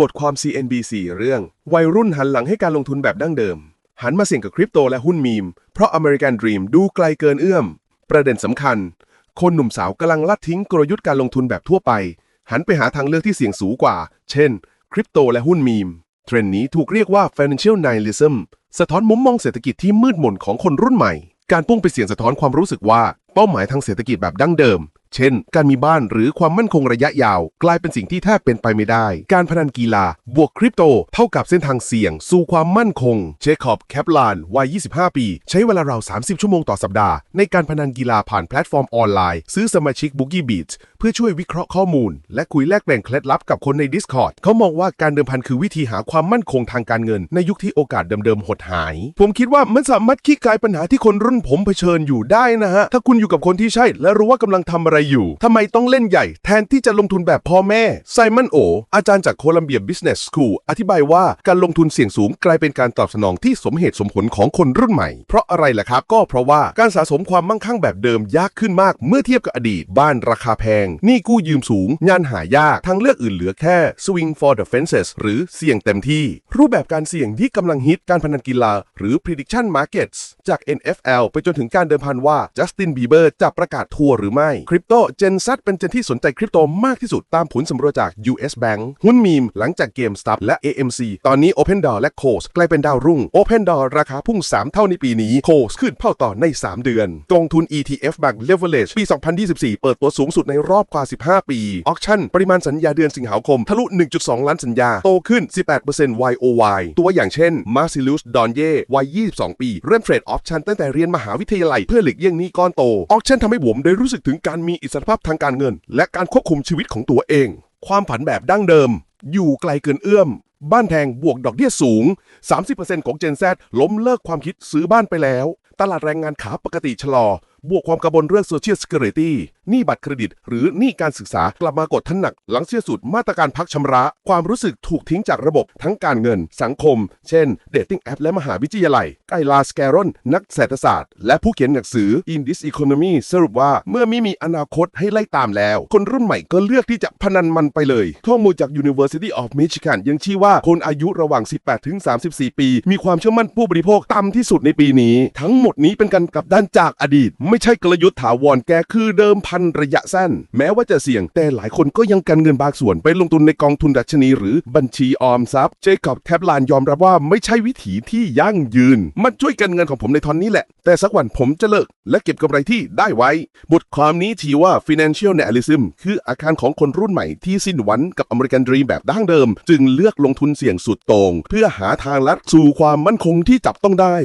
บทความ CNBC เรื่อง วัยรุ่นหันหลังให้การลงทุนแบบดั้งเดิม หันมาเสี่ยงกับคริปโตและหุ้นมีม เพราะ American Dream ดูไกลเกินเอื้อม ประเด็นสำคัญ คนหนุ่มสาวกำลังลัดทิ้งกลยุทธ์การลงทุนแบบทั่วไป หันไปหาทางเลือกที่เสี่ยงสูงกว่า เช่น คริปโตและหุ้นมีม เทรนด์นี้ถูกเรียกว่า financial nihilism สะท้อนมุมมองเศรษฐกิจที่มืดมนของคนรุ่นใหม่ การพุ่งไปเสี่ยงสะท้อนความรู้สึกว่าเป้าหมายทางเศรษฐกิจแบบดั้งเดิม เช่น การมีบ้านหรือความมั่นคงระยะยาว กลายเป็นสิ่งที่แทบเป็นไปไม่ได้ การพนันกีฬา บวกคริปโต เท่ากับเส้นทางเสี่ยง สู่ความมั่นคงเจคอบแคปลานวัย 25 ปี ใช้เวลาราว 30 ชั่วโมงต่อสัปดาห์ ในการพนันกีฬาผ่านแพลตฟอร์มออนไลน์ ซื้อสมาชิก Boogie Beats เพื่อช่วยวิเคราะห์ข้อมูล และคุยแลกเปลี่ยนเคล็ดลับกับคนใน Discord เขามองว่าการเดิมพันคือวิธีหาความมั่นคงทางการเงิน ในยุคที่โอกาสเดิมๆหดหาย ผมคิดว่ามันสามารถคลี่คลายปัญหาที่คนรุ่นผมเผชิญอยู่ได้นะฮะถ้าคุณอยู่กับคนที่ใช่ และรู้ว่ากำลังทำอะไรอยู่ ทำไมต้องเล่นใหญ่ แทนที่จะลงทุนแบบพ่อแม่ ไซมอนโอ อาจารย์จากโคลัมเบีย Business School อธิบายว่าการลงทุนเสี่ยงสูงกลายเป็นการตอบสนองที่สมเหตุสมผลของคนรุ่นใหม่ เพราะอะไรล่ะครับ ก็เพราะว่าการสะสมความมั่งคั่งแบบเดิมยากขึ้นมากเมื่อเทียบกับอดีต บ้านราคาแพง หนี้กู้ยืมสูง งานหายาก ทางเลือกอื่นเหลือแค่ swing for the fences หรือเสี่ยงเต็มที่ รูปแบบการเสี่ยงที่กำลังฮิตการพนันกีฬา หรือ prediction markets จาก NFL ไปจนถึงการเดิมพันว่า Justin Bieber จะประกาศทัวร์หรือไม่คริปโต Gen Z เป็น Gen ที่สนใจคริปโตมากที่สุดตามผลสำรวจจาก US Bank หุ้นมีมหลังจาก GameStop และ AMC ตอนนี้ OpenDoor และ c o s กลายเป็นดาวรุ่ง OpenDoor ราคาพุ่ง 3 เท่าในปีนี้ c o s ขึ้นเท่าต่อใน 3 เดือนกองทุน ETF Bank Leverage ปี 2024 เปิดตัวสูงสุดในรอบกว่า 15 ปี Auction ปริมาณสัญญาเดือนสิงหาคม ทะลุ 1.2 ล้านสัญญา โตขึ้น 18% YOY ตัวอย่างเช่น Marcellus Donye วัย 22 ปี เริ่มเทรดออปชันตั้งแต่เรียนมหาวิทยาลัยเพื่อหลีกเลี่ยงหนี้ก้อนโต ออปชันทำให้ผมได้รู้สึกถึงการมีอิสรภาพทางการเงิน และการควบคุมชีวิตของตัวเอง ความผันแบบดั้งเดิม อยู่ไกลเกินเอื้อม บ้านแพงบวกดอกเบี้ยสูง 30%ของ Gen Z ล้มเลิกความคิดซื้อบ้านไปแล้ว ตลาดแรงงานขาปกติชะลอ บวกความกังวลเรื่อง Social Security หนี้บัตรเครดิต หรือหนี้การศึกษากลับมากดทันหนัก หลังเสียสุดมาตรการพักชำระ ความรู้สึกถูกทิ้งจากระบบทั้งการเงิน สังคม เช่น เดทติ้งแอปและมหาวิทยาลัยไกลาสแกรอน นักเศรษฐศาสตร์ และผู้เขียนหนังสือ In This Economy สรุปว่าเมื่อไม่มีอนาคตให้ไล่ตามแล้ว คนรุ่นใหม่ก็เลือกที่จะพนันมันไปเลย ข้อมูลจาก University of Michigan ยังชี้ว่าคนอายุระหว่าง 18 ถึง 34 ปี มีความเชื่อมั่นผู้บริโภคต่ำที่สุดในปีนี้ ทั้งหมดนี้เป็นการกลับด้านจากอดีตไม่ใช่กลยุทธ์ถาวรแกคือเดิมพันระยะสั้น แม้ว่าจะเสี่ยงแต่หลายคนก็ยังกันเงินบางส่วน ไปลงทุนในกองทุนดัชนี หรือบัญชีออมทรัพย์เจคอบแทบลานยอมรับว่าไม่ใช่วิถีที่ยั่งยืน มันช่วยกันเงินของผมในตอนนี้แหละ แต่สักวันผมจะเลิก และเก็บกำไรที่ได้ไว้ บทความนี้ชี้ว่า financial nihilism คืออาการของคนรุ่นใหม่ที่สิ้นหวังกับ American Dream แบบดั้งเดิม จึงเลือกลงทุนเสี่ยงสุดโต่งเพื่อหาทางลัดสู่ความมั่นคงที่จับต้องได้